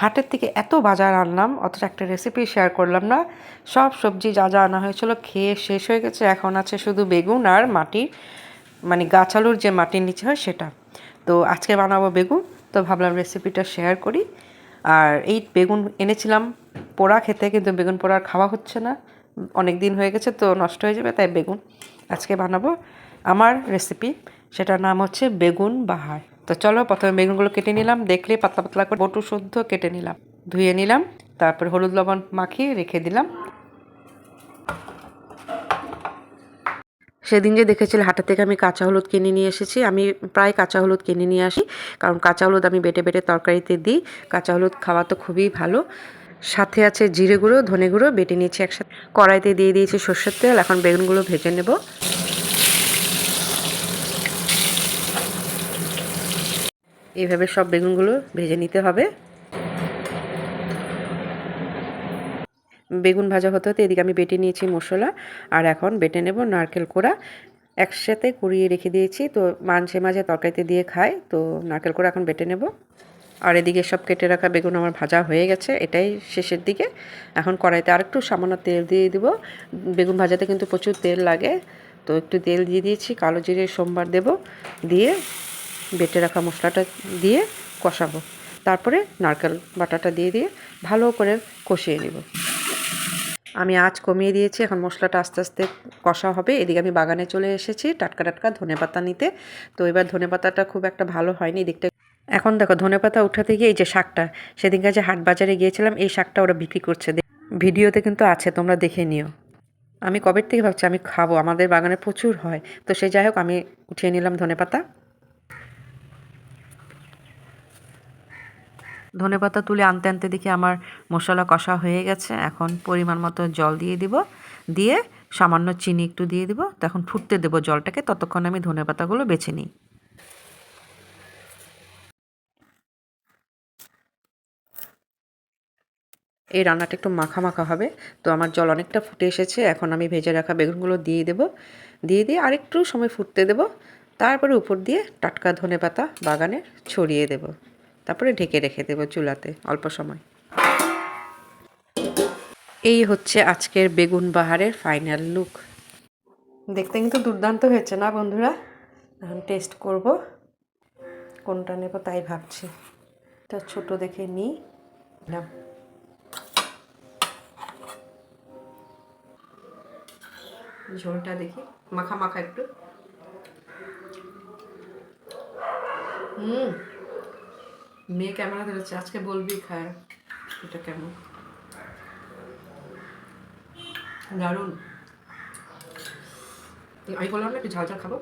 হাটের থেকে এত বাজার আনলাম, অথচ একটা রেসিপি শেয়ার করলাম না। সব সবজি যা যা আনা হয়েছিল খেয়ে শেষ হয়ে গেছে। এখন আছে শুধু বেগুন আর মাটির মানে গাছ আলুর যে মাটির নিচে হয় সেটা। তো আজকে বানাবো বেগুন, তো ভাবলাম রেসিপিটা শেয়ার করি। আর এই বেগুন এনেছিলাম পোড়া খেতে, কিন্তু বেগুন পোড়া খাওয়া হচ্ছে না। অনেক দিন হয়ে গেছে তো নষ্ট হয়ে যাবে, তাই বেগুন আজকে বানাবো। আমার রেসিপি সেটার নাম হচ্ছে বেগুন বাহার। তো চলো প্রথমে বেগুনগুলো কেটে নিলাম, দেখলে পাতলা পাতলা করে বটু শুদ্ধ কেটে নিলাম। ধুয়ে নিলাম, তারপর হলুদ লবণ মাখিয়ে রেখে দিলাম। সেদিন যে দেখেছিলে, হাটা থেকে আমি কাঁচা হলুদ কিনে নিয়ে এসেছি। আমি প্রায় কাঁচা হলুদ কিনে নিয়ে আসি, কারণ কাঁচা হলুদ আমি বেটে বেটে তরকারিতে দিই। কাঁচা হলুদ খাওয়া তো খুবই ভালো। সাথে আছে জিরে গুঁড়ো, ধনে গুঁড়ো, বেটে নিয়েছি একসাথে। কড়াইতে দিয়ে দিয়েছি সর্ষের তেল, এখন বেগুনগুলো ভেজে নেব। এইভাবে সব বেগুনগুলো ভেজে নিতে হবে। বেগুন ভাজা হতে হতে এদিকে আমি বেটে নিয়েছি মশলা, আর এখন বেটে নেব নারকেল কোড়া। একসাথে কুড়িয়ে রেখে দিয়েছি, তো মাঝে মাঝে তরকারিতে দিয়ে খাই, তো নারকেল কোড়া এখন বেটে নেব। আর এদিকে সব কেটে রাখা বেগুন আমার ভাজা হয়ে গেছে, এটাই শেষের দিকে। এখন কড়াইতে আরেকটু সামান্য তেল দিয়ে দিব। বেগুন ভাজাতে কিন্তু প্রচুর তেল লাগে, তো একটু তেল দিয়ে দিয়েছি, কালো জিরে, সোমবার দেব, দিয়ে বেটে রাখা মশলাটা দিয়ে কষাবো। তারপরে নারকেল বাটাটা দিয়ে দিয়ে ভালো করে কষিয়ে নেব। আমি আঁচ কমিয়ে দিয়েছি, এখন মশলাটা আস্তে আস্তে কষা হবে। এদিকে আমি বাগানে চলে এসেছি, টাটকা টাটকা ধনে পাতা নিতে। তো এবার ধনে পাতাটা খুব একটা ভালো হয়নি দিকটা এখন দেখো, ধনে পাতা উঠাতে গিয়ে এই যে শাকটা সেদিনকে যে হাট বাজারে গিয়েছিলাম, এই শাকটা ওরা বিক্রি করছে। ভিডিওতে কিন্তু আছে, তোমরা দেখে নিও। আমি কবের থেকে ভাবছি, আমি খাব, আমাদের বাগানে প্রচুর হয়। তো সে যাই হোক, আমি উঠিয়ে নিলাম ধনে পাতা। ধনে পাতা তুলে আনতে আনতে দেখি আমার মশলা কষা হয়ে গেছে। এখন পরিমাণ মতো জল দিয়ে দিব। দিয়ে সামান্য চিনি একটু দিয়ে দিব। তখন ফুটতে দেবো জলটাকে। ততক্ষণ আমি ধনে পাতাগুলো বেছে নিই। এই রান্নাটা একটু মাখা মাখা হবে। তো আমার জল অনেকটা ফুটে এসেছে। এখন আমি ভেজে রাখা বেগুনগুলো দিয়ে দেব। দিয়ে দিয়ে আরেকটু সময় ফুটতে দেব। তারপরে উপর দিয়ে টাটকা ধনে পাতা ছড়িয়ে দেব। তারপরে ঢেকে রেখে দেব চুলাতে অল্প সময়। এই হচ্ছে আজকের বেগুন বাহারের ফাইনাল লুক। দেখতে কিন্তু দুর্দান্ত হয়েছে না বন্ধুরা? এখন টেস্ট করব কোনটা নেব তাই ভাবছি। এটা ছোট দেখে নিই। নাম ঝোলটা দেখি, মাখা মাখা একটু। হুম। মেয়ে ক্যামেরা ধরেছে আজকে বলবি খায়, এটা কেমন? দারুণ আমি বললাম না একটু ঝাল ঝাল খাব?